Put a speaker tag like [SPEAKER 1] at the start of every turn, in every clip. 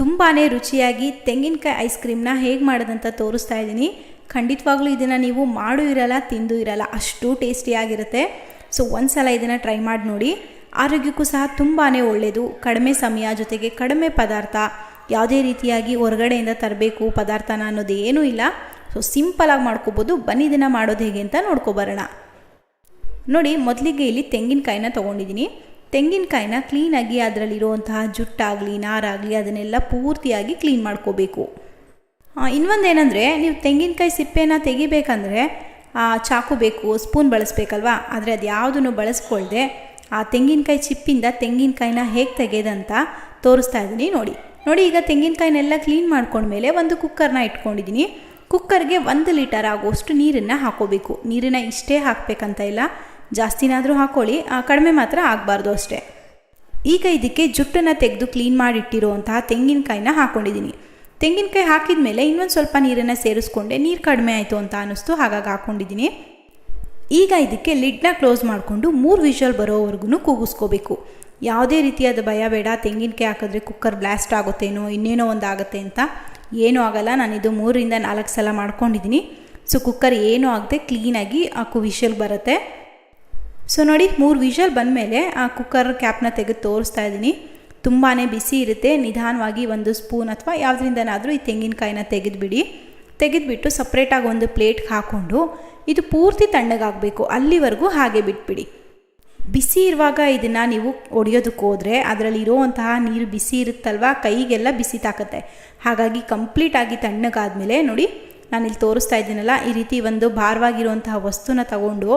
[SPEAKER 1] ತುಂಬಾ ರುಚಿಯಾಗಿ ತೆಂಗಿನಕಾಯಿ ಐಸ್ ಕ್ರೀಮ್ನ ಹೇಗೆ ಮಾಡೋದಂತ ತೋರಿಸ್ತಾ ಇದ್ದೀನಿ. ಖಂಡಿತವಾಗ್ಲೂ ಇದನ್ನು ನೀವು ಮಾಡು ಇರಲ್ಲ, ತಿಂದು ಇರಲ್ಲ, ಅಷ್ಟು ಟೇಸ್ಟಿಯಾಗಿರುತ್ತೆ ಸೊ ಒಂದು ಸಲ ಇದನ್ನು ಟ್ರೈ ಮಾಡಿ ನೋಡಿ. ಆರೋಗ್ಯಕ್ಕೂ ಸಹ ತುಂಬಾ ಒಳ್ಳೆಯದು ಕಡಿಮೆ ಸಮಯ ಜೊತೆಗೆ ಕಡಿಮೆ ಪದಾರ್ಥ, ಯಾವುದೇ ರೀತಿಯಾಗಿ ಹೊರಗಡೆಯಿಂದ ತರಬೇಕು ಪದಾರ್ಥನ ಅನ್ನೋದು ಏನೂ ಇಲ್ಲ. ಸೊ ಸಿಂಪಲಾಗಿ ಮಾಡ್ಕೋಬೋದು. ಬನ್ನಿ ಇದನ್ನು ಮಾಡೋದು ಹೇಗೆ ಅಂತ ನೋಡ್ಕೊಬರೋಣ ನೋಡಿ, ಮೊದಲಿಗೆ ಇಲ್ಲಿ ತೆಂಗಿನಕಾಯಿನ ತೊಗೊಂಡಿದ್ದೀನಿ. ತೆಂಗಿನಕಾಯಿನ ಕ್ಲೀನಾಗಿ ಅದರಲ್ಲಿರುವಂತಹ ಜುಟ್ಟಾಗಲಿ, ನಾರಾಗಲಿ ಅದನ್ನೆಲ್ಲ ಪೂರ್ತಿಯಾಗಿ ಕ್ಲೀನ್ ಮಾಡ್ಕೋಬೇಕು. ಇನ್ನೊಂದೇನೆಂದರೆ ನೀವು ತೆಂಗಿನಕಾಯಿ ಸಿಪ್ಪೆನ ತೆಗಿಬೇಕಂದ್ರೆ ಚಾಕು ಬೇಕು ಸ್ಪೂನ್ ಬಳಸಬೇಕಲ್ವಾ? ಆದರೆ ಅದು ಯಾವುದನ್ನು ಬಳಸ್ಕೊಳ್ದೆ ಆ ತೆಂಗಿನಕಾಯಿ ಚಿಪ್ಪಿಂದ ತೆಂಗಿನಕಾಯಿನ ಹೇಗೆ ತೆಗೆದಂತ ತೋರಿಸ್ತಾ ಇದ್ದೀನಿ ನೋಡಿ. ನೋಡಿ, ಈಗ ತೆಂಗಿನಕಾಯಿನೆಲ್ಲ ಕ್ಲೀನ್ ಮಾಡ್ಕೊಂಡ್ಮೇಲೆ ಒಂದು ಕುಕ್ಕರ್ನ ಇಟ್ಕೊಂಡಿದ್ದೀನಿ. ಕುಕ್ಕರ್ಗೆ ಒಂದು ಲೀಟರ್ ಆಗುವಷ್ಟು ನೀರನ್ನು ಹಾಕೋಬೇಕು. ನೀರನ್ನು ಇಷ್ಟೇ ಹಾಕಬೇಕಂತ ಇಲ್ಲ. ಜಾಸ್ತಿನಾದರೂ ಹಾಕೊಳ್ಳಿ ಕಡಿಮೆ ಮಾತ್ರ ಆಗಬಾರ್ದು ಅಷ್ಟೇ. ಈಗ ಇದಕ್ಕೆ ಜುಟ್ಟನ್ನು ತೆಗೆದು ಕ್ಲೀನ್ ಮಾಡಿಟ್ಟಿರುವಂತಹ ತೆಂಗಿನಕಾಯಿನ ಹಾಕ್ಕೊಂಡಿದ್ದೀನಿ ತೆಂಗಿನಕಾಯಿ ಹಾಕಿದ ಮೇಲೆ ಇನ್ನೊಂದು ಸ್ವಲ್ಪ ನೀರನ್ನು ಸೇರಿಸ್ಕೊಂಡೆ, ನೀರು ಕಡಿಮೆ ಆಯಿತು ಅಂತ ಅನ್ನಿಸ್ತು, ಹಾಗಾಗಿ ಹಾಕ್ಕೊಂಡಿದ್ದೀನಿ ಈಗ ಇದಕ್ಕೆ ಲಿಡ್ನ ಕ್ಲೋಸ್ ಮಾಡಿಕೊಂಡು ಮೂರು ವಿಷಲ್ ಬರೋವರೆಗೂ ಕೂಗಿಸ್ಕೋಬೇಕು. ಯಾವುದೇ ರೀತಿಯಾದ ಭಯ ಬೇಡ, ತೆಂಗಿನಕಾಯಿ ಹಾಕಿದ್ರೆ ಕುಕ್ಕರ್ ಬ್ಲಾಸ್ಟ್ ಆಗುತ್ತೇನೋ, ಇನ್ನೇನೋ ಒಂದು ಆಗುತ್ತೆ ಅಂತ ಏನೂ ಆಗಲ್ಲ. ನಾನಿದು ಮೂರರಿಂದ ನಾಲ್ಕು ಸಲ ಮಾಡ್ಕೊಂಡಿದ್ದೀನಿ. ಸೊ ಕುಕ್ಕರ್ ಏನೂ ಆಗದೆ ಕ್ಲೀನಾಗಿ ಆ ಕು ವಿಷಲ್ ಬರುತ್ತೆ. ಸೊ ನೋಡಿ, ಮೂರು ವಿಷಲ್ ಬಂದಮೇಲೆ ಆ ಕುಕ್ಕರ್ ಕ್ಯಾಪ್ನ ತೆಗೆದು ತೋರಿಸ್ತಾ ಇದ್ದೀನಿ. ತುಂಬಾ ಬಿಸಿ ಇರುತ್ತೆ, ನಿಧಾನವಾಗಿ ಒಂದು ಸ್ಪೂನ್ ಅಥವಾ ಯಾವುದರಿಂದನಾದರೂ ಈ ತೆಂಗಿನಕಾಯಿನ ತೆಗೆದುಬಿಡಿ. ತೆಗೆದುಬಿಟ್ಟು ಸಪ್ರೇಟಾಗಿ ಒಂದು ಪ್ಲೇಟ್ಗೆ ಹಾಕ್ಕೊಂಡು ಇದು ಪೂರ್ತಿ ತಣ್ಣಗಾಗಬೇಕು, ಅಲ್ಲಿವರೆಗೂ ಹಾಗೆ ಬಿಟ್ಬಿಡಿ. ಬಿಸಿ ಇರುವಾಗ ಇದನ್ನು ನೀವು ಒಡೆಯೋದಕ್ಕೆ ಹೋದರೆ ಅದರಲ್ಲಿ ಇರೋವಂತಹ ನೀರು ಬಿಸಿ ಇರುತ್ತಲ್ವ, ಕೈಗೆಲ್ಲ ಬಿಸಿ ತಾಕತ್ತೆ. ಹಾಗಾಗಿ ಕಂಪ್ಲೀಟಾಗಿ ತಣ್ಣಗಾದ್ಮೇಲೆ ನೋಡಿ, ನಾನಿಲ್ಲಿ ತೋರಿಸ್ತಾ ಇದ್ದೀನಲ್ಲ, ಈ ರೀತಿ ಒಂದು ಭಾರವಾಗಿರುವಂತಹ ವಸ್ತುನ ತಗೊಂಡು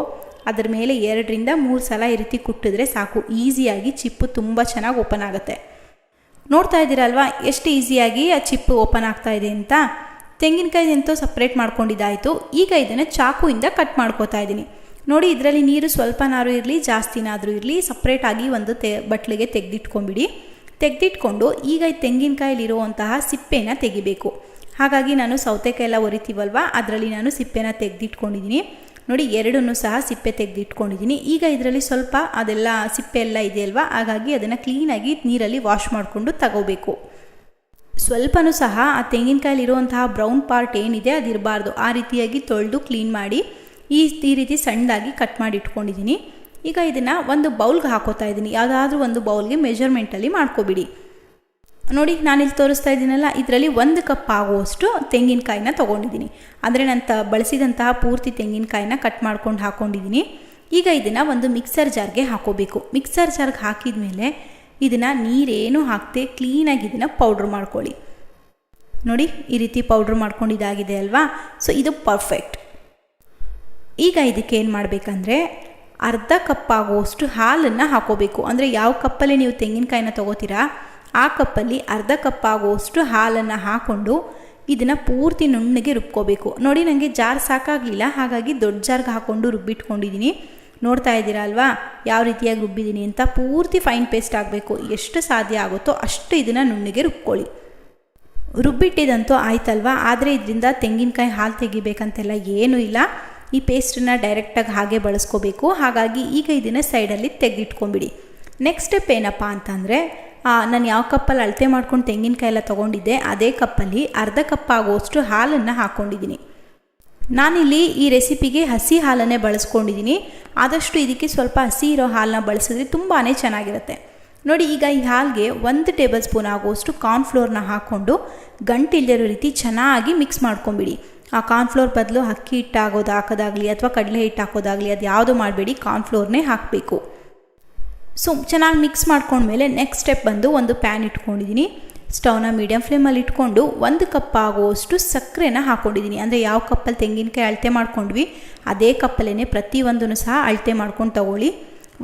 [SPEAKER 1] ಅದರ ಮೇಲೆ ಎರಡರಿಂದ ಮೂರು ಸಲ ಈ ರೀತಿ ಕುಟ್ಟಿದ್ರೆ ಸಾಕು. ಈಸಿಯಾಗಿ ಚಿಪ್ಪು ತುಂಬ ಚೆನ್ನಾಗಿ ಓಪನ್ ಆಗುತ್ತೆ. ನೋಡ್ತಾ ಇದ್ದೀರಲ್ವಾ? ಎಷ್ಟು ಈಸಿಯಾಗಿ ಆ ಚಿಪ್ಪು ಓಪನ್ ಆಗ್ತಾ ಇದೆ ಅಂತ? ತೆಂಗಿನಕಾಯಿ ಎಂತೋ ಸಪ್ರೇಟ್ ಮಾಡ್ಕೊಂಡಿದ್ದಾಯಿತು. ಈಗ ಇದನ್ನು ಚಾಕುಯಿಂದ ಕಟ್ ಮಾಡ್ಕೋತಾ ಇದ್ದೀನಿ. ನೋಡಿ, ಇದರಲ್ಲಿ ನೀರು ಸ್ವಲ್ಪನಾರು ಇರಲಿ, ಜಾಸ್ತಿನಾದರೂ ಇರಲಿ ಸಪ್ರೇಟಾಗಿ ಒಂದು ತೆ, ಬಟ್ಲಿಗೆ ತೆಗೆದಿಟ್ಕೊಂಬಿಡಿ. ತೆಗೆದಿಟ್ಕೊಂಡು ಈಗ ಈ ತೆಂಗಿನಕಾಯಲ್ಲಿರುವಂತಹ ಸಿಪ್ಪೆನ ತೆಗಿಬೇಕು. ಹಾಗಾಗಿ ನಾನು ಸೌತೆಕಾಯಿ ಎಲ್ಲ ಒರಿತೀವಲ್ವ? ಅದರಲ್ಲಿ ನಾನು ಸಿಪ್ಪೆನ ತೆಗೆದಿಟ್ಕೊಂಡಿದ್ದೀನಿ. ನೋಡಿ ಎರಡನ್ನೂ ಸಹ ಸಿಪ್ಪೆ ತೆಗೆದಿಟ್ಕೊಂಡಿದ್ದೀನಿ. ಈಗ ಇದರಲ್ಲಿ ಸ್ವಲ್ಪ ಅದೆಲ್ಲ ಸಿಪ್ಪೆ ಎಲ್ಲ ಇದೆಯಲ್ವಾ? ಹಾಗಾಗಿ ಅದನ್ನು ಕ್ಲೀನಾಗಿ ನೀರಲ್ಲಿ ವಾಶ್ ಮಾಡಿಕೊಂಡು ತಗೋಬೇಕು. ಸ್ವಲ್ಪನೂ ಸಹ ಆ ತೆಂಗಿನಕಾಯಲ್ಲಿರುವಂತಹ ಬ್ರೌನ್ ಪಾರ್ಟ್ ಏನಿದೆ ಅದಿರಬಾರ್ದು. ಆ ರೀತಿಯಾಗಿ ತೊಳೆದು ಕ್ಲೀನ್ ಮಾಡಿ ಈ ಈ ರೀತಿ ಸಣ್ಣದಾಗಿ ಕಟ್ ಮಾಡಿ ಇಟ್ಕೊಂಡಿದ್ದೀನಿ. ಈಗ ಇದನ್ನು ಒಂದು ಬೌಲ್ಗೆ ಹಾಕೋತಾ ಇದ್ದೀನಿ. ಯಾವುದಾದ್ರೂ ಒಂದು ಬೌಲ್ಗೆ ಮೆಜರ್ಮೆಂಟಲ್ಲಿ ಮಾಡ್ಕೊಬಿಡಿ. ನೋಡಿ ನಾನು ಇಲ್ಲಿ ತೋರಿಸ್ತಾ ಇದ್ದೀನಲ್ಲ, ಇದರಲ್ಲಿ ಒಂದು ಕಪ್ ಆಗುವಷ್ಟು ತೆಂಗಿನಕಾಯಿನ ತೊಗೊಂಡಿದ್ದೀನಿ. ಅಂದರೆ ನಾನು ಬಳಸಿದಂತಹ ಪೂರ್ತಿ ತೆಂಗಿನಕಾಯಿನ ಕಟ್ ಮಾಡ್ಕೊಂಡು ಹಾಕ್ಕೊಂಡಿದ್ದೀನಿ ಈಗ ಇದನ್ನು ಒಂದು ಮಿಕ್ಸರ್ ಜಾರ್ಗೆ ಹಾಕೋಬೇಕು. ಮಿಕ್ಸರ್ ಜಾರ್ಗೆ ಹಾಕಿದ ಮೇಲೆ ಇದನ್ನು ನೀರೇನು ಹಾಕದೆ ಕ್ಲೀನಾಗಿ ಇದನ್ನು ಪೌಡ್ರ್ ಮಾಡ್ಕೊಳ್ಳಿ. ನೋಡಿ, ಈ ರೀತಿ ಪೌಡ್ರ್ ಮಾಡ್ಕೊಂಡಿದ್ದಾಗಿದೆ ಅಲ್ವಾ? ಸೊ ಇದು ಪರ್ಫೆಕ್ಟ್ ಈಗ ಇದಕ್ಕೆ ಏನು ಮಾಡಬೇಕಂದ್ರೆ ಅರ್ಧ ಕಪ್ ಆಗುವಷ್ಟು ಹಾಲನ್ನು ಹಾಕೋಬೇಕು. ಅಂದರೆ ಯಾವ ಕಪ್ಪಲ್ಲಿ ನೀವು ತೆಂಗಿನಕಾಯಿನ ತೊಗೋತೀರಾ? ಆ ಕಪ್ಪಲ್ಲಿ ಅರ್ಧ ಕಪ್ ಆಗುವಷ್ಟು ಹಾಲನ್ನು ಹಾಕ್ಕೊಂಡು ಇದನ್ನು ಪೂರ್ತಿ ನುಣ್ಣಗೆ ರುಬ್ಕೋಬೇಕು. ನೋಡಿ ನನಗೆ ಜಾರ್ ಸಾಕಾಗಲಿಲ್ಲ, ಹಾಗಾಗಿ ದೊಡ್ಡ ಜಾರ್ಗೆ ಹಾಕ್ಕೊಂಡು ರುಬ್ಬಿಟ್ಕೊಂಡಿದ್ದೀನಿ ನೋಡ್ತಾ ಇದ್ದೀರಾ ಅಲ್ವಾ? ಯಾವ ರೀತಿಯಾಗಿ ರುಬ್ಬಿದ್ದೀನಿ ಅಂತ ಪೂರ್ತಿ ಫೈನ್ ಪೇಸ್ಟ್ ಆಗಬೇಕು. ಎಷ್ಟು ಸಾಧ್ಯ ಆಗುತ್ತೋ ಅಷ್ಟು ಇದನ್ನು ನುಣ್ಣಗೆ ರುಬ್ಕೊಳ್ಳಿ. ರುಬ್ಬಿಟ್ಟಿದಂತೂ ಆಯ್ತಲ್ವಾ? ಆದರೆ ಇದರಿಂದ ತೆಂಗಿನಕಾಯಿ ಹಾಲು ತೆಗಿಬೇಕಂತೆಲ್ಲ ಏನೂ ಇಲ್ಲ. ಈ ಪೇಸ್ಟನ್ನು ಡೈರೆಕ್ಟಾಗಿ ಹಾಗೆ ಬಳಸ್ಕೋಬೇಕು. ಹಾಗಾಗಿ ಈಗ ಇದನ್ನು ಸೈಡಲ್ಲಿ ತೆಗೆದಿಟ್ಕೊಂಬಿಡಿ ನೆಕ್ಸ್ಟ್ ಸ್ಟೆಪ್ ಏನಪ್ಪ ಅಂತಂದರೆ ನಾನು ಯಾವ ಕಪ್ಪಲ್ಲಿ ಅಳತೆ ಮಾಡ್ಕೊಂಡು ತೆಂಗಿನಕಾಯಿ ಎಲ್ಲ ತೊಗೊಂಡಿದ್ದೆ, ಅದೇ ಕಪ್ಪಲ್ಲಿ ಅರ್ಧ ಕಪ್ ಆಗುವಷ್ಟು ಹಾಲನ್ನು ಹಾಕ್ಕೊಂಡಿದ್ದೀನಿ ನಾನಿಲ್ಲಿ ಈ ರೆಸಿಪಿಗೆ ಹಸಿ ಹಾಲನ್ನೇ ಬಳಸ್ಕೊಂಡಿದ್ದೀನಿ. ಆದಷ್ಟು ಇದಕ್ಕೆ ಸ್ವಲ್ಪ ಹಸಿ ಇರೋ ಹಾಲನ್ನ ಬಳಸಿದ್ರೆ ತುಂಬಾ ಚೆನ್ನಾಗಿರುತ್ತೆ. ನೋಡಿ, ಈಗ ಈ ಹಾಲಿಗೆ ಒಂದು ಟೇಬಲ್ ಸ್ಪೂನ್ ಆಗುವಷ್ಟು ಕಾರ್ನ್ಫ್ಲೋರ್ನ ಹಾಕ್ಕೊಂಡು ಗಂಟಿಲ್ಲದಿರೋ ರೀತಿ ಚೆನ್ನಾಗಿ ಮಿಕ್ಸ್ ಮಾಡ್ಕೊಂಬಿಡಿ. ಆ ಕಾರ್ನ್ಫ್ಲೋರ್ ಬದಲು ಅಕ್ಕಿ ಹಿಟ್ಟು ಆಗೋದು ಹಾಕೋದಾಗಲಿ ಅಥವಾ ಕಡಲೆ ಹಿಟ್ಟು ಹಾಕೋದಾಗಲಿ ಅದು ಯಾವುದು ಮಾಡಬೇಡಿ, ಕಾರ್ನ್ಫ್ಲೋರ್ನೇ ಹಾಕಬೇಕು. ಸೊ ಚೆನ್ನಾಗಿ ಮಿಕ್ಸ್ ಮಾಡ್ಕೊಂಡ್ಮೇಲೆ ನೆಕ್ಸ್ಟ್ ಸ್ಟೆಪ್ ಬಂದು ಒಂದು ಪ್ಯಾನ್ ಇಟ್ಕೊಂಡಿದ್ದೀನಿ ಸ್ಟವ್ನ ಮೀಡಿಯಮ್ ಫ್ಲೇಮಲ್ಲಿ ಇಟ್ಕೊಂಡು ಒಂದು ಕಪ್ ಆಗುವಷ್ಟು ಸಕ್ಕರೆನ ಹಾಕ್ಕೊಂಡಿದ್ದೀನಿ ಅಂದರೆ ಯಾವ ಕಪ್ಪಲ್ಲಿ ತೆಂಗಿನಕಾಯಿ ಅಳತೆ ಮಾಡ್ಕೊಂಡ್ವಿ, ಅದೇ ಕಪ್ಪಲ್ಲೇ ಪ್ರತಿಯೊಂದನ್ನು ಸಹ ಅಳತೆ ಮಾಡ್ಕೊಂಡು ತಗೊಳ್ಳಿ.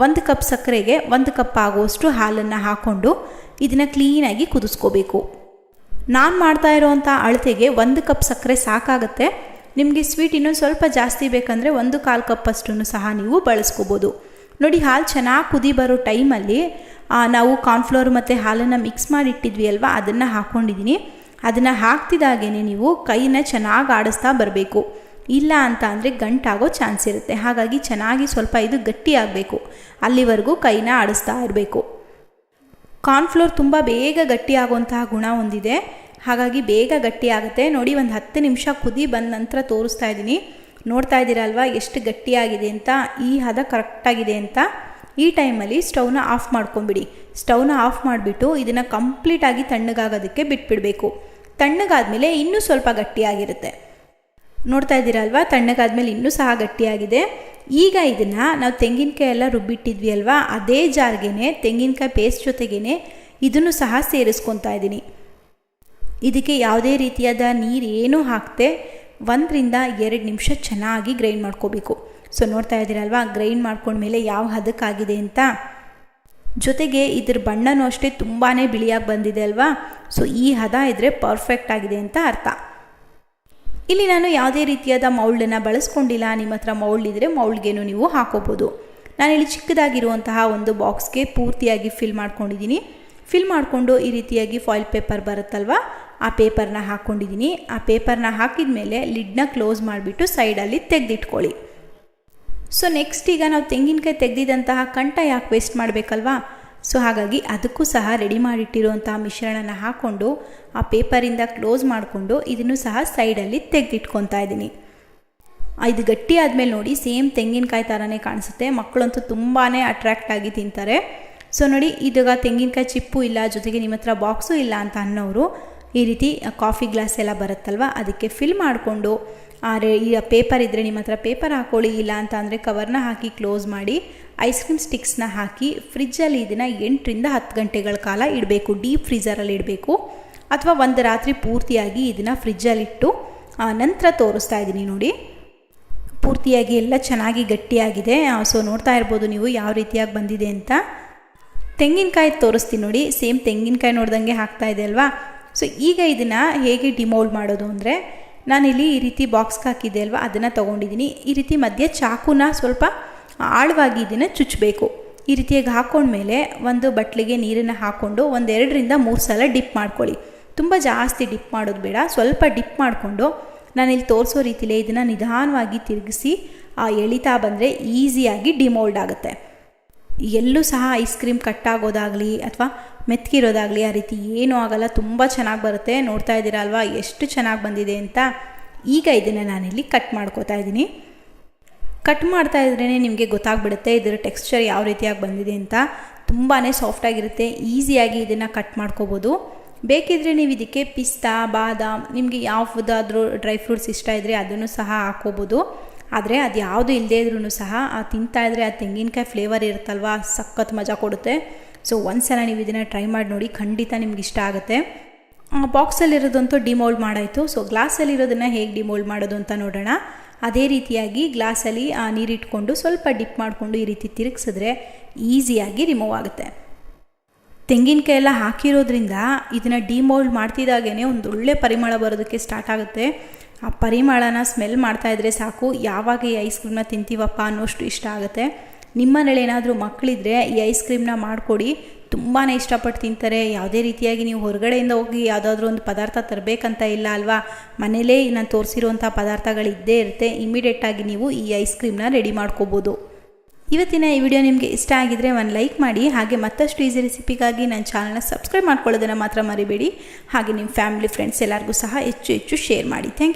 [SPEAKER 1] ಒಂದು ಕಪ್ ಸಕ್ಕರೆಗೆ ಒಂದು ಕಪ್ ಆಗುವಷ್ಟು ಹಾಲನ್ನು ಹಾಕ್ಕೊಂಡು ಇದನ್ನು ಕ್ಲೀನಾಗಿ ಕುದಿಸ್ಕೋಬೇಕು. ನಾನು ಮಾಡ್ತಾ ಇರೋವಂಥ ಅಳತೆಗೆ ಒಂದು ಕಪ್ ಸಕ್ಕರೆ ಸಾಕಾಗುತ್ತೆ. ನಿಮಗೆ ಸ್ವೀಟ್ ಇನ್ನೊಂದು ಸ್ವಲ್ಪ ಜಾಸ್ತಿ ಬೇಕಂದರೆ ಒಂದು ಕಾಲು ಕಪ್ಪಷ್ಟು ಸಹ ನೀವು ಬಳಸ್ಕೋಬೋದು. ನೋಡಿ, ಹಾಲು ಚೆನ್ನಾಗಿ ಕುದಿ ಬರೋ ಟೈಮಲ್ಲಿ ನಾವು ಕಾರ್ನ್ಫ್ಲೋರ್ ಮತ್ತು ಹಾಲನ್ನು ಮಿಕ್ಸ್ ಮಾಡಿ ಇಟ್ಟಿದ್ವಿ ಅಲ್ವಾ? ಅದನ್ನು ಹಾಕ್ಕೊಂಡಿದ್ದೀನಿ ಅದನ್ನು ಹಾಕ್ತಿದ್ದಾಗೇ ನೀವು ಕೈನ ಚೆನ್ನಾಗಿ ಆಡಿಸ್ತಾ ಬರಬೇಕು. ಇಲ್ಲ ಅಂತ ಅಂದರೆ ಗಂಟಾಗೋ ಚಾನ್ಸ್ ಇರುತ್ತೆ. ಹಾಗಾಗಿ ಚೆನ್ನಾಗಿ ಸ್ವಲ್ಪ ಇದು ಗಟ್ಟಿ ಆಗಬೇಕು. ಅಲ್ಲಿವರೆಗೂ ಕೈನ ಆಡಿಸ್ತಾ ಇರಬೇಕು. ಕಾರ್ನ್ಫ್ಲೋರ್ ತುಂಬ ಬೇಗ ಗಟ್ಟಿಯಾಗುವಂತಹ ಗುಣ ಹೊಂದಿದೆ. ಹಾಗಾಗಿ ಬೇಗ ಗಟ್ಟಿ ಆಗುತ್ತೆ. ನೋಡಿ, ಒಂದು ಹತ್ತು ನಿಮಿಷ ಕುದಿ ಬಂದ ನಂತರ ತೋರಿಸ್ತಾ ಇದ್ದೀನಿ. ನೋಡ್ತಾ ಇದ್ದೀರಲ್ವಾ ಎಷ್ಟು ಗಟ್ಟಿಯಾಗಿದೆ ಅಂತ, ಈ ಹದ ಕರೆಕ್ಟಾಗಿದೆ ಅಂತ ಈ ಟೈಮಲ್ಲಿ ಸ್ಟವ್ನ ಆಫ್ ಮಾಡ್ಕೊಂಬಿಡಿ. ಸ್ಟವ್ನ ಆಫ್ ಮಾಡಿಬಿಟ್ಟು ಇದನ್ನು ಕಂಪ್ಲೀಟಾಗಿ ತಣ್ಣಗಾಗೋದಕ್ಕೆ ಬಿಟ್ಬಿಡಬೇಕು. ತಣ್ಣಗಾದಮೇಲೆ ಇನ್ನೂ ಸ್ವಲ್ಪ ಗಟ್ಟಿಯಾಗಿರುತ್ತೆ. ನೋಡ್ತಾ ಇದ್ದೀರಲ್ವಾ ತಣ್ಣಗಾದ್ಮೇಲೆ ಇನ್ನೂ ಸಹ ಗಟ್ಟಿಯಾಗಿದೆ. ಈಗ ಇದನ್ನು ನಾವು ತೆಂಗಿನಕಾಯಿ ಎಲ್ಲ ರುಬ್ಬಿಟ್ಟಿದ್ವಿ ಅಲ್ವಾ? ಅದೇ ಜಾರ್ಗೆ ತೆಂಗಿನಕಾಯಿ ಪೇಸ್ಟ್ ಜೊತೆಗೇ ಇದನ್ನು ಸಹ ಸೇರಿಸ್ಕೊತಾ ಇದ್ದೀನಿ. ಇದಕ್ಕೆ ಯಾವುದೇ ರೀತಿಯಾದ ನೀರು ಏನೂ ಹಾಕದೆ ಒಂದರಿಂದ ಎರಡು ನಿಮಿಷ ಚೆನ್ನಾಗಿ ಗ್ರೈಂಡ್ ಮಾಡ್ಕೋಬೇಕು. ಸೊ, ನೋಡ್ತಾ ಇದ್ದೀರಲ್ವಾ? ಗ್ರೈಂಡ್ ಮಾಡ್ಕೊಂಡ್ಮೇಲೆ ಯಾವ ಹದಕ್ಕಾಗಿದೆ ಅಂತ? ಜೊತೆಗೆ ಇದ್ರ ಬಣ್ಣನೂ ಅಷ್ಟೇ ತುಂಬಾ ಬಿಳಿಯಾಗಿ ಬಂದಿದೆ ಅಲ್ವಾ? ಸೊ, ಈ ಹದ ಇದ್ದರೆ ಪರ್ಫೆಕ್ಟ್ ಆಗಿದೆ ಅಂತ ಅರ್ಥ. ಇಲ್ಲಿ ನಾನು ಯಾವುದೇ ರೀತಿಯಾದ ಮೌಲ್ಡನ್ನು ಬಳಸ್ಕೊಂಡಿಲ್ಲ. ನಿಮ್ಮ ಹತ್ರ ಮೌಲ್ಡ್ ಇದ್ದರೆ ಮೌಲ್ಡ್ಗೇನು ನೀವು ಹಾಕೋಬೋದು. ನಾನಿಲ್ಲಿ ಚಿಕ್ಕದಾಗಿರುವಂತಹ ಒಂದು ಬಾಕ್ಸ್ಗೆ ಪೂರ್ತಿಯಾಗಿ ಫಿಲ್ ಮಾಡ್ಕೊಂಡಿದ್ದೀನಿ. ಫಿಲ್ ಮಾಡಿಕೊಂಡು ಈ ರೀತಿಯಾಗಿ ಫಾಯಿಲ್ ಪೇಪರ್ ಬರುತ್ತಲ್ವ? ಆ ಪೇಪರ್ನ ಹಾಕ್ಕೊಂಡಿದ್ದೀನಿ ಆ ಪೇಪರ್ನ ಹಾಕಿದ ಮೇಲೆ ಲಿಡ್ನ ಕ್ಲೋಸ್ ಮಾಡಿಬಿಟ್ಟು ಸೈಡಲ್ಲಿ ತೆಗೆದಿಟ್ಕೊಳ್ಳಿ. ಸೊ ನೆಕ್ಸ್ಟ್ ಈಗ ನಾವು ತೆಂಗಿನಕಾಯಿ ತೆಗೆದಿದ್ದಂತಹ ಕಂಠ ಯಾಕೆ ವೇಸ್ಟ್ ಮಾಡಬೇಕಲ್ವಾ? ಸೊ ಹಾಗಾಗಿ ಅದಕ್ಕೂ ಸಹ ರೆಡಿ ಮಾಡಿಟ್ಟಿರುವಂತಹ ಮಿಶ್ರಣನ ಹಾಕ್ಕೊಂಡು ಆ ಪೇಪರಿಂದ ಕ್ಲೋಸ್ ಮಾಡಿಕೊಂಡು ಇದನ್ನು ಸಹ ಸೈಡಲ್ಲಿ ತೆಗೆದಿಟ್ಕೊತಾ ಇದ್ದೀನಿ. ಇದು ಗಟ್ಟಿ ಆದಮೇಲೆ ನೋಡಿ ಸೇಮ್ ತೆಂಗಿನಕಾಯಿ ಥರನೇ ಕಾಣಿಸುತ್ತೆ. ಮಕ್ಕಳಂತೂ ತುಂಬಾ ಅಟ್ರ್ಯಾಕ್ಟ್ ಆಗಿ ತಿಂತಾರೆ. ಸೊ ನೋಡಿ, ಇದಾಗ ತೆಂಗಿನಕಾಯಿ ಚಿಪ್ಪು ಇಲ್ಲ, ಜೊತೆಗೆ ನಿಮ್ಮ ಹತ್ರ ಬಾಕ್ಸು ಇಲ್ಲ ಅಂತ ಅನ್ನೋರು ಈ ರೀತಿ ಕಾಫಿ ಗ್ಲಾಸ್ ಎಲ್ಲ ಬರುತ್ತಲ್ವ? ಅದಕ್ಕೆ ಫಿಲ್ ಮಾಡಿಕೊಂಡು ಆ ರೇ ಈ ಪೇಪರ್ ಇದ್ದರೆ ನಿಮ್ಮ ಹತ್ರ ಪೇಪರ್ ಹಾಕೊಳ್ಳಿ, ಇಲ್ಲ ಅಂತ ಅಂದರೆ ಕವರ್ನ ಹಾಕಿ ಕ್ಲೋಸ್ ಮಾಡಿ ಐಸ್ ಕ್ರೀಮ್ ಸ್ಟಿಕ್ಸ್ನ ಹಾಕಿ ಫ್ರಿಜ್ಜಲ್ಲಿ ಇದನ್ನು ಎಂಟರಿಂದ ಹತ್ತು ಗಂಟೆಗಳ ಕಾಲ ಇಡಬೇಕು ಡೀಪ್ ಫ್ರೀಝರಲ್ಲಿ ಇಡಬೇಕು. ಅಥವಾ ಒಂದು ರಾತ್ರಿ ಪೂರ್ತಿಯಾಗಿ ಇದನ್ನು ಫ್ರಿಜ್ಜಲ್ಲಿಟ್ಟು ನಂತರ ತೋರಿಸ್ತಾ ಇದ್ದೀನಿ ನೋಡಿ. ಪೂರ್ತಿಯಾಗಿ ಎಲ್ಲ ಚೆನ್ನಾಗಿ ಗಟ್ಟಿಯಾಗಿದೆ. ಸೊ ನೋಡ್ತಾ ಇರ್ಬೋದು ನೀವು ಯಾವ ರೀತಿಯಾಗಿ ಬಂದಿದೆ ಅಂತ. ತೆಂಗಿನಕಾಯಿ ತೋರಿಸ್ತೀನಿ ನೋಡಿ. ಸೇಮ್ ತೆಂಗಿನಕಾಯಿ ನೋಡ್ದಂಗೆ ಹಾಕ್ತಾ ಇದೆ ಅಲ್ವಾ? ಸೊ ಈಗ ಇದನ್ನು ಹೇಗೆ ಡಿಮೋಲ್ಡ್ ಮಾಡೋದು ಅಂದರೆ, ನಾನಿಲ್ಲಿ ಈ ರೀತಿ ಬಾಕ್ಸ್ಗೆ ಹಾಕಿದ್ದೆ ಅಲ್ವಾ, ಅದನ್ನು ತೊಗೊಂಡಿದ್ದೀನಿ. ಈ ರೀತಿ ಮಧ್ಯೆ ಚಾಕುನ ಸ್ವಲ್ಪ ಆಳವಾಗಿ ಇದನ್ನು ಚುಚ್ಚಬೇಕು ಈ ರೀತಿಯಾಗಿ ಹಾಕ್ಕೊಂಡ್ಮೇಲೆ ಒಂದು ಬಟ್ಲಿಗೆ ನೀರನ್ನು ಹಾಕ್ಕೊಂಡು ಒಂದೆರಡರಿಂದ ಮೂರು ಸಲ ಡಿಪ್ ಮಾಡ್ಕೊಳ್ಳಿ. ತುಂಬ ಜಾಸ್ತಿ ಡಿಪ್ ಮಾಡೋದು ಬೇಡ, ಸ್ವಲ್ಪ ಡಿಪ್ ಮಾಡಿಕೊಂಡು ನಾನಿಲ್ಲಿ ತೋರಿಸೋ ರೀತಿಲೇ ಇದನ್ನು ನಿಧಾನವಾಗಿ ತಿರುಗಿಸಿ ಆ ಎಳಿತಾ ಬಂದರೆ ಈಸಿಯಾಗಿ ಡಿಮೋಲ್ಡ್ ಆಗುತ್ತೆ. ಎಲ್ಲೂ ಸಹ ಐಸ್ ಕ್ರೀಮ್ ಕಟ್ಟಾಗೋದಾಗಲಿ ಅಥವಾ ಮೆತ್ಕಿರೋದಾಗಲಿ ಆ ರೀತಿ ಏನೂ ಆಗಲ್ಲ, ತುಂಬ ಚೆನ್ನಾಗಿ ಬರುತ್ತೆ. ನೋಡ್ತಾ ಇದ್ದೀರಾ ಅಲ್ವಾ? ಎಷ್ಟು ಚೆನ್ನಾಗಿ ಬಂದಿದೆ ಅಂತ ಈಗ ಇದನ್ನು ನಾನಿಲ್ಲಿ ಕಟ್ ಮಾಡ್ಕೋತಾ ಇದ್ದೀನಿ. ಕಟ್ ಮಾಡ್ತಾ ಇದ್ರೇ ನಿಮಗೆ ಗೊತ್ತಾಗ್ಬಿಡುತ್ತೆ ಇದರ ಟೆಕ್ಸ್ಚರ್ ಯಾವ ರೀತಿಯಾಗಿ ಬಂದಿದೆ ಅಂತ. ತುಂಬಾ ಸಾಫ್ಟಾಗಿರುತ್ತೆ ಈಸಿಯಾಗಿ ಇದನ್ನು ಕಟ್ ಮಾಡ್ಕೋಬೋದು. ಬೇಕಿದ್ರೆ ನೀವು ಇದಕ್ಕೆ ಪಿಸ್ತಾ, ಬಾದಾಮ್, ನಿಮಗೆ ಯಾವುದಾದ್ರೂ ಡ್ರೈ ಫ್ರೂಟ್ಸ್ ಇಷ್ಟ ಇದ್ದರೆ ಅದನ್ನು ಸಹ ಹಾಕೋಬೋದು ಆದರೆ ಅದು ಯಾವುದು ಇಲ್ಲದೇ ಇದ್ರೂ ಸಹ ಆ ತಿಂತಾ ಇದ್ದರೆ ಆ ತೆಂಗಿನಕಾಯಿ ಫ್ಲೇವರ್ ಇರುತ್ತಲ್ವ, ಸಖತ್ ಮಜಾ ಕೊಡುತ್ತೆ. ಸೊ ಒಂದ್ಸಲ ನೀವು ಇದನ್ನು ಟ್ರೈ ಮಾಡಿ ನೋಡಿ, ಖಂಡಿತ ನಿಮ್ಗೆ ಇಷ್ಟ ಆಗುತ್ತೆ. ಬಾಕ್ಸಲ್ಲಿರೋದಂತೂ ಡಿಮೋಲ್ಡ್ ಮಾಡಾಯಿತು. ಸೊ ಗ್ಲಾಸಲ್ಲಿರೋದನ್ನು ಹೇಗೆ ಡಿಮೋಲ್ಡ್ ಮಾಡೋದು ಅಂತ ನೋಡೋಣ. ಅದೇ ರೀತಿಯಾಗಿ ಗ್ಲಾಸಲ್ಲಿ ನೀರಿಟ್ಕೊಂಡು ಸ್ವಲ್ಪ ಡಿಪ್ ಮಾಡಿಕೊಂಡು ಈ ರೀತಿ ತಿರುಗಿಸಿದ್ರೆ ಈಸಿಯಾಗಿ ರಿಮೂವ್ ಆಗುತ್ತೆ. ತೆಂಗಿನಕಾಯಿ ಎಲ್ಲ ಹಾಕಿರೋದ್ರಿಂದ ಇದನ್ನು ಡಿಮೋಲ್ಡ್ ಮಾಡ್ತಿದ್ದಾಗೇ ಒಂದು ಒಳ್ಳೆ ಪರಿಮಳ ಬರೋದಕ್ಕೆ ಸ್ಟಾರ್ಟ್ ಆಗುತ್ತೆ. ಆ ಪರಿಮಳನ ಸ್ಮೆಲ್ ಮಾಡ್ತಾ ಇದ್ರೆ ಸಾಕು. ಯಾವಾಗ ಈ ಐಸ್ ಕ್ರೀಮ್ನ ತಿಂತೀವಪ್ಪ ಅನ್ನೋಷ್ಟು ಇಷ್ಟ ಆಗುತ್ತೆ. ನಿಮ್ಮ ಮನೇಲಿ ಏನಾದರೂ ಮಕ್ಕಳಿದ್ರೆ ಈ ಐಸ್ ಕ್ರೀಮ್ನ ಮಾಡಿಕೊಡಿ. ತುಂಬಾ ಇಷ್ಟಪಟ್ಟು ತಿಂತಾರೆ. ಯಾವುದೇ ರೀತಿಯಾಗಿ ನೀವು ಹೊರಗಡೆಯಿಂದ ಹೋಗಿ ಯಾವುದಾದ್ರೂ ಒಂದು ಪದಾರ್ಥ ತರಬೇಕಂತ ಇಲ್ಲ ಅಲ್ವಾ? ಮನೇಲೇ ನಾನು ತೋರಿಸಿರುವಂಥ ಪದಾರ್ಥಗಳು ಇದ್ದೇ ಇರುತ್ತೆ. ಇಮಿಡಿಯೇಟಾಗಿ ನೀವು ಈ ಐಸ್ ಕ್ರೀಮ್ನ ರೆಡಿ ಮಾಡ್ಕೋಬೋದು. ಇವತ್ತಿನ ಈ ವಿಡಿಯೋ ನಿಮಗೆ ಇಷ್ಟ ಆಗಿದ್ರೆ ಒಂದು ಲೈಕ್ ಮಾಡಿ. ಹಾಗೆ ಮತ್ತಷ್ಟು ಈಸಿ ರೆಸಿಪಿಗಾಗಿ ನನ್ನ ಚಾನಲ್ನ ಸಬ್ಸ್ಕ್ರೈಬ್ ಮಾಡ್ಕೊಳ್ಳೋದನ್ನು ಮಾತ್ರ ಮರಿಬೇಡಿ. ಹಾಗೆ ನಿಮ್ಮ ಫ್ಯಾಮಿಲಿ ಫ್ರೆಂಡ್ಸ್ ಎಲ್ಲರಿಗೂ ಸಹ ಹೆಚ್ಚು ಹೆಚ್ಚು ಶೇರ್ ಮಾಡಿ. Thank you